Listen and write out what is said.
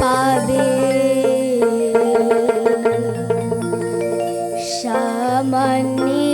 পাবে। সামান্য